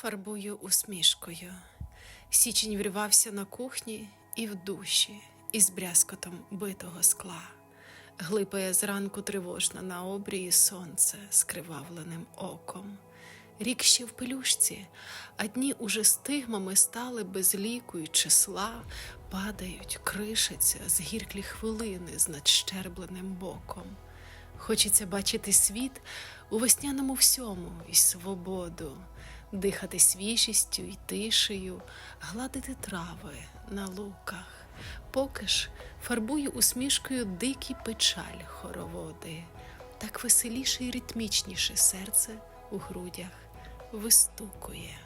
фарбую усмішкою. Січень врівався на кухні і в душі, із брязкотом битого скла. Глипає зранку тривожно на обрії сонце скривавленим оком. Рік ще в пелюшці, а дні уже стигмами стали без ліку й числа, падають, кришаться з гірклі хвилини з надщербленим боком. Хочеться бачити світ у весняному всьому і свободу, дихати свіжістю й тишею, гладити трави на луках. Поки ж фарбую усмішкою дикі печаль хороводи, так веселіше і ритмічніше серце у грудях вистукує.